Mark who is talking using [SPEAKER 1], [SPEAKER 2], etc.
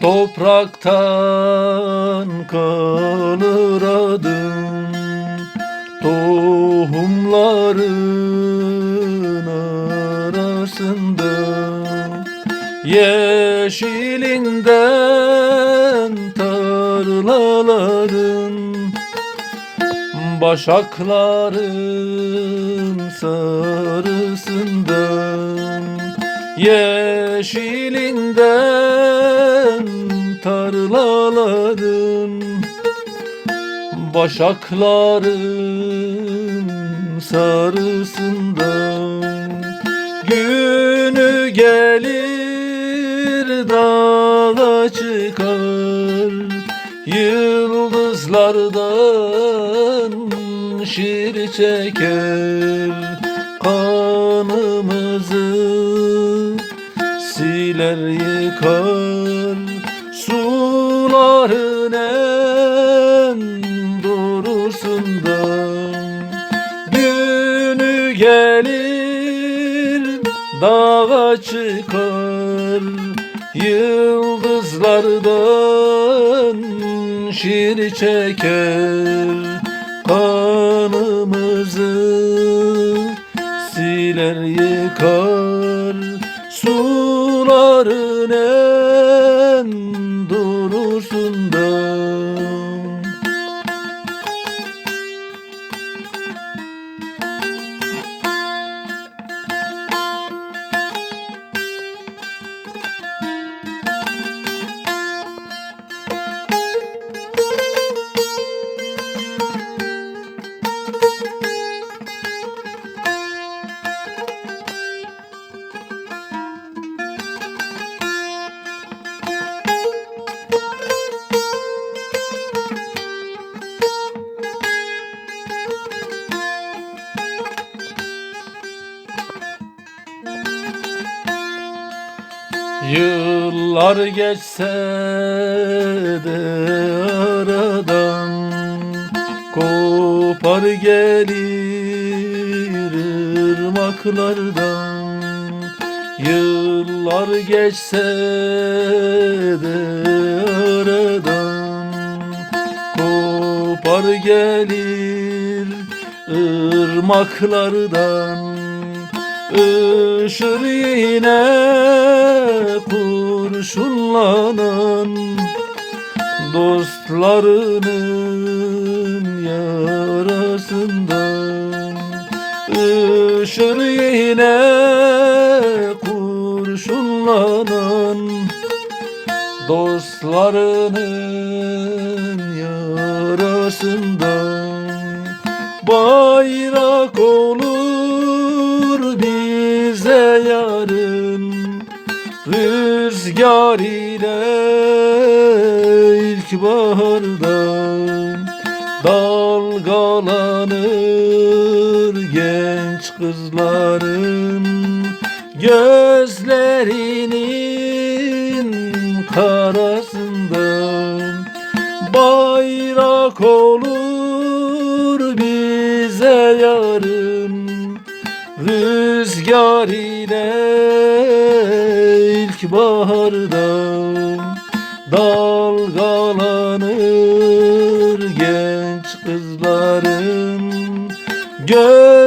[SPEAKER 1] Topraktan kalır adım Tohumların arasında. Yeşilinden tarlaların Başakların sarısından Yeşilinden tarlaların Başakların sarısından. Günü gelir dağa çıkar Yıldızlardan şir çeker. Kanımızı siler yıkar Suların en doğrusundan Günü gelir dağa çıkar Yıldızlardan şir çeker. Kanımızı doğrusundan Yıllar geçse de aradan Kopar gelir ırmaklardan. Yıllar geçse de aradan Kopar gelir ırmaklardan. Işır yine kurşunlanan Dostlarının yarasından. Işır yine kurşunlanan Dostlarının yarasından. Bayrak olur bize yarın Rüzgar ile ilkbahardan Dalgalanır genç kızların Gözlerinin karasından Bayrak olur bize yarın Rüzgar ile ilkbahardan Dalgalanır genç kızların Gözlerinin